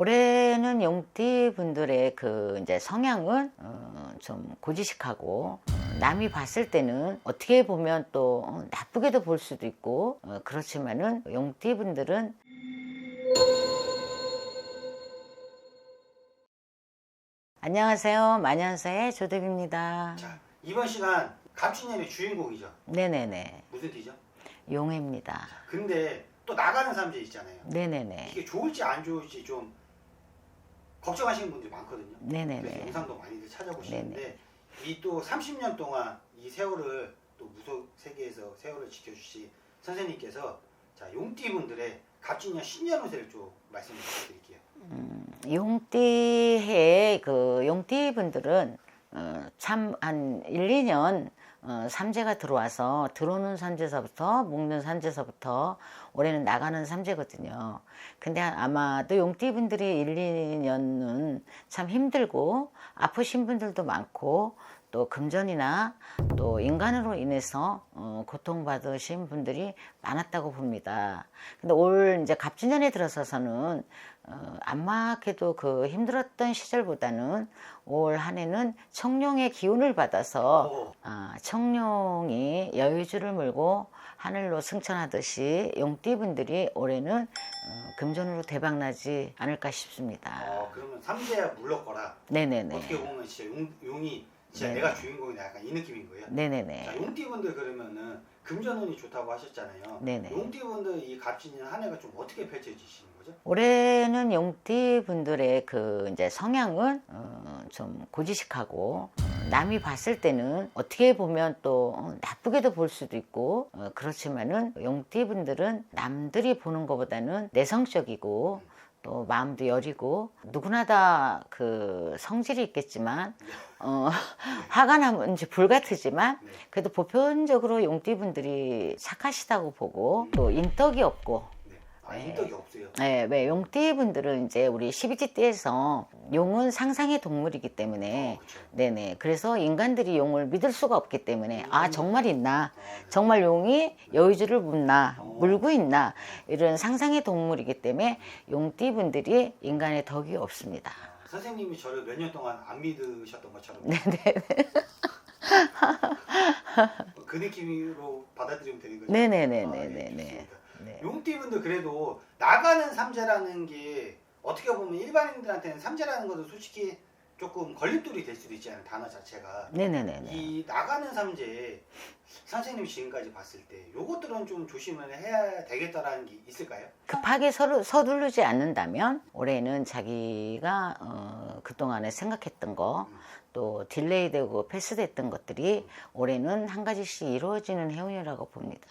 올해는 용띠 분들의 그 이제 성향은 어, 좀 고지식하고 어, 남이 봤을 때는 어떻게 보면 또 어, 나쁘게도 볼 수도 있고 어, 그렇지만은 용띠 분들은 안녕하세요 마년사의 조대비입니다. 자, 이번 시간 갑진년의 주인공이죠. 네네네 무슨 티죠? 용해입니다. 근데 또 나가는 사람들 있잖아요. 네네네 이게 좋을지 안 좋을지 좀 걱정하시는 분들이 많거든요. 그래서 네네네 영상도 많이들 찾아보시는데 이 또 30년 동안 이 세월을 또 무속 세계에서 세월을 지켜주신 선생님께서 자 용띠 분들의 갑진년 신년 운세를 좀 말씀을 드릴게요. 용띠해 그 용띠 분들은 어, 참한 1, 2년 어, 삼재가 들어와서 들어오는 삼재서부터 먹는 삼재서부터 올해는 나가는 삼재거든요. 근데 아마도 용띠 분들이 1, 2년은 참 힘들고 아프신 분들도 많고 또 금전이나 또 인간으로 인해서 어, 고통받으신 분들이 많았다고 봅니다. 근데 올 이제 갑진년에 들어서서는 어, 안마하게도 그 힘들었던 시절보다는 올 한해는 청룡의 기운을 받아서 오. 아, 청룡이 여유주를 물고 하늘로 승천하듯이 용띠분들이 올해는 어, 금전으로 대박나지 않을까 싶습니다. 어, 그러면 삼재야 물러거라. 네네네. 어떻게 보면 진짜 용, 용이 진짜 네. 내가 주인공이다 약간 이 느낌인 거예요. 자, 네네네. 용띠분들 그러면은 금전운이 좋다고 하셨잖아요. 네네. 용띠분들 이 갑진년 한 해가 좀 어떻게 펼쳐지시는 거죠? 올해는 용띠 분들의 그 이제 성향은 어, 좀 고지식하고 어, 남이 봤을 때는 어떻게 보면 또 어, 나쁘게도 볼 수도 있고 어, 그렇지만은 용띠 분들은 남들이 보는 것보다는 내성적이고 또 마음도 여리고 누구나 다 그 성질이 있겠지만 어, 화가 나면 이제 불 같으지만 네. 그래도 보편적으로 용띠 분들이 착하시다고 보고 또 인덕이 없고 네. 아, 네. 인덕이 없어요. 네, 왜 용띠 분들은 이제 우리 12지 띠에서 용은 상상의 동물이기 때문에 어, 그렇죠. 네네 그래서 인간들이 용을 믿을 수가 없기 때문에 아 정말 있나 아, 네. 정말 용이 여의주를 묻나 물고 있나 이런 상상의 동물이기 때문에 용띠 분들이 인간의 덕이 없습니다. 아, 선생님이 저를 몇 년 동안 안 믿으셨던 것처럼 네네 그 느낌으로 받아들이면 되는 거죠. 네네네네네네. 아, 네, 좋습니다. 네. 용띠분들 그래도 나가는 삼재라는 게 어떻게 보면 일반인들한테는 삼재라는 것은 솔직히 조금 걸림돌이 될 수도 있잖아요 단어 자체가 네네네네. 이 나가는 삼재 선생님 지금까지 봤을 때 요것들은 좀 조심을 해야 되겠다라는 게 있을까요? 급하게 서두, 서두르지 않는다면 올해는 자기가 어, 그동안에 생각했던 거 또 딜레이되고 패스됐던 것들이 올해는 한 가지씩 이루어지는 해운이라고 봅니다.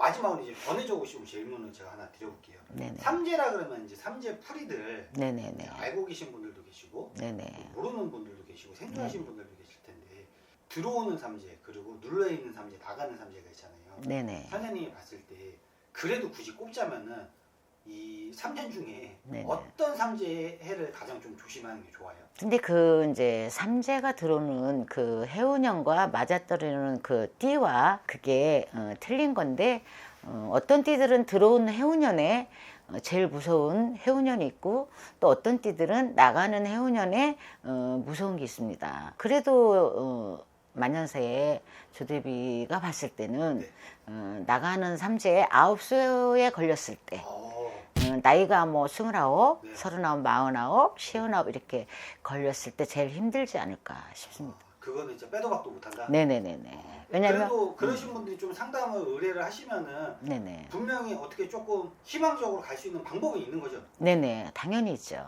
아, 마지막으로 이제 전해주고 싶은 질문을 제가 하나 드려볼게요. 네네. 삼재라 그러면 이제 삼재 풀이들 네네네. 알고 계신 분들도 계시고 네네. 모르는 분들도 계시고 생소하신 분들도 계실 텐데 들어오는 삼재 그리고 눌러 있는 삼재 나가는 삼재가 있잖아요. 네네. 선생님이 봤을 때 그래도 굳이 꼽자면은 이 3년 중에 네네. 어떤 삼재 해를 가장 좀 조심하는 게 좋아요? 근데 그 이제 삼재가 들어오는 그 해운년과 맞아떨어지는 그 띠와 그게 어, 틀린 건데 어, 어떤 띠들은 들어온 해운년에 어, 제일 무서운 해운년이 있고 또 어떤 띠들은 나가는 해운년에 어, 무서운 게 있습니다. 그래도 어, 만년새에 조대비가 봤을 때는 네. 어, 나가는 삼재에 아홉 수에 걸렸을 때 어, 어, 나이가 뭐 스물아홉, 네. 서른아홉, 마흔아홉, 시흔아홉 이렇게 걸렸을 때 제일 힘들지 않을까 싶습니다. 그거는 진짜 빼도 박도 못한다. 네네네네. 왜냐면 음. 그래도 그러신 분들이 좀 상담을 의뢰를 하시면은 네네 분명히 어떻게 조금 희망적으로 갈 수 있는 방법이 있는 거죠. 네네 당연히 있죠.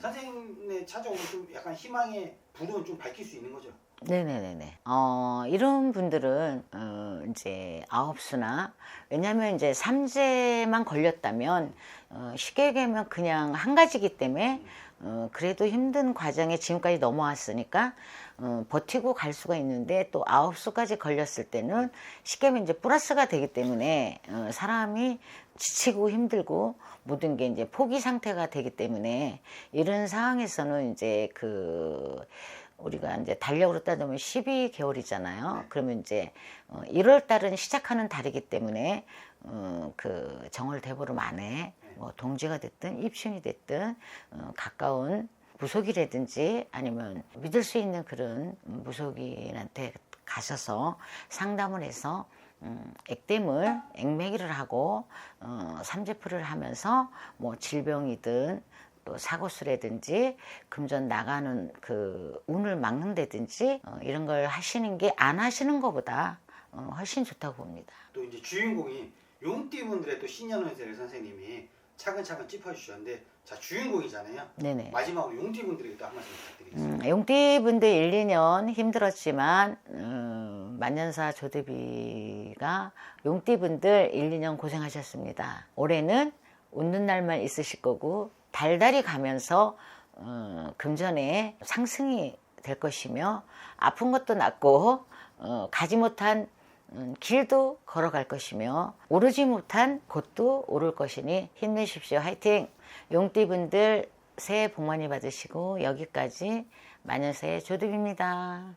선생님의 찾아오는 좀 약간 희망의 불은 좀 밝힐 수 있는 거죠. 네네네네. 어 이런 분들은 어 이제 아홉 수나 왜냐면 이제 삼재만 걸렸다면 어, 쉽게 얘기하면 그냥 한 가지기 때문에 어, 그래도 힘든 과정에 지금까지 넘어왔으니까 어, 버티고 갈 수가 있는데 또 아홉 수까지 걸렸을 때는 쉽게 하면 이제 플러스가 되기 때문에 어, 사람이 지치고 힘들고 모든 게 이제 포기 상태가 되기 때문에 이런 상황에서는 이제 그 우리가 이제 달력으로 따지면 12개월이잖아요. 그러면 이제 어, 1월 달은 시작하는 달이기 때문에 어, 그 정월 대보름 안에 뭐 동지가 됐든 입신이 됐든 어, 가까운 무속이라든지 아니면 믿을 수 있는 그런 무속인한테 가셔서 상담을 해서 음, 액땜을 액매기를 하고 어, 삼재풀을 하면서 뭐 질병이든 또 사고수라든지 금전 나가는 그 운을 막는다든지 어, 이런 걸 하시는 게 안 하시는 것보다 어, 훨씬 좋다고 봅니다. 또 이제 주인공이 용띠분들의 또 신년운세를 선생님이 차근차근 짚어주셨는데 자 주인공이잖아요. 네네. 마지막으로 용띠분들에게 또 한 말씀 부탁드리겠습니다. 음, 용띠분들 1, 2년 힘들었지만 음, 만년사 조대비가 용띠분들 1, 2년 고생하셨습니다. 올해는 웃는 날만 있으실 거고 달달이 가면서 어, 금전에 상승이 될 것이며 아픈 것도 낫고 어, 가지 못한 음, 길도 걸어갈 것이며 오르지 못한 곳도 오를 것이니 힘내십시오. 화이팅! 용띠분들 새해 복 많이 받으시고 여기까지 마녀새의 조득입니다.